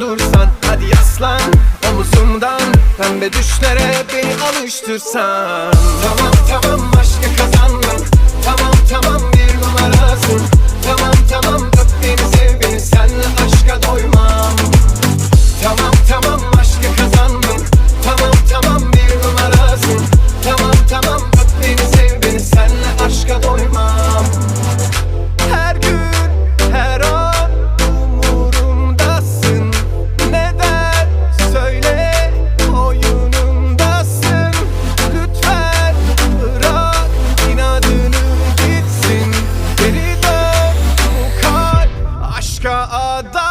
dokundursan Hadi yaslan. Omuzumdan Pembe düşlere beni alıştırsan. Tamam tamam America, uh,